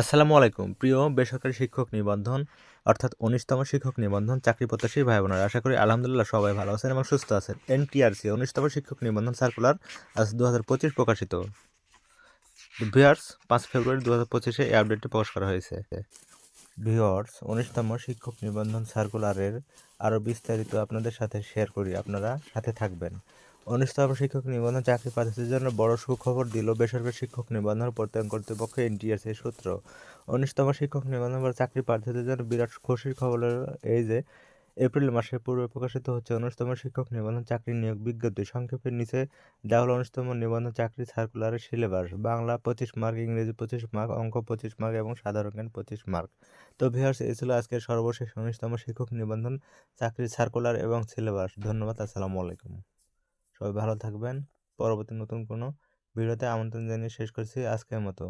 আসসালামু আলাইকুম। প্রিয় বেসরকারি শিক্ষক নিবন্ধন, অর্থাৎ উনিশতম শিক্ষক নিবন্ধন চাকরি প্রত্যাশী ভাই বোনেরা, আশা করি আলহামদুলিল্লাহ সবাই ভালো আছেন এবং সুস্থ আছেন। এনটিআরসি, উনিশতম শিক্ষক নিবন্ধন সার্কুলার আজ দু হাজার পঁচিশ প্রকাশিত। ভিয়ার্স পাঁচ ফেব্রুয়ারি দু হাজার পঁচিশে এই আপডেটটি প্রকাশ করা হয়েছে। ভিওর্স উনিশতম শিক্ষক নিবন্ধন সার্কুলারের আরও বিস্তারিত আপনাদের সাথে শেয়ার করি। আপনারা সাথে থাকবেন। উনিশতম শিক্ষক নিবন্ধন চাকরি প্রার্থীদের জন্য বড় সুখবর দিল বেসরকারি শিক্ষক নিবন্ধন প্রত্যয়ন কর্তৃপক্ষ এনটিএসএ সূত্র। উনিশতম শিক্ষক নিবন্ধন বা চাকরি প্রার্থীদের জন্য বিরাট খুশির খবর এই যে, এপ্রিল মাসের পূর্বে প্রকাশিত হচ্ছে উনিশতম শিক্ষক নিবন্ধন চাকরি নিয়োগ বিজ্ঞপ্তি। সংক্ষেপের নিচে দেওয়া উনিশতম নিবন্ধন চাকরি সার্কুলারের সিলেবাস। বাংলা পঁচিশ মার্ক, ইংরেজি পঁচিশ মার্ক, অঙ্ক পঁচিশ মার্ক এবং সাধারণ জ্ঞান পঁচিশ মার্ক। তো ভিহার্স এই ছিল আজকের সর্বশেষ উনিশতম শিক্ষক নিবন্ধন চাকরি সার্কুলার এবং সিলেবাস। ধন্যবাদ, আসসালামু আলাইকুম। সবাই ভালো থাকবেন। পরবর্তী নতুন কোনো ভিডিওতে আমন্ত্রণ জানিয়ে শেষ করছি আজকের মতো।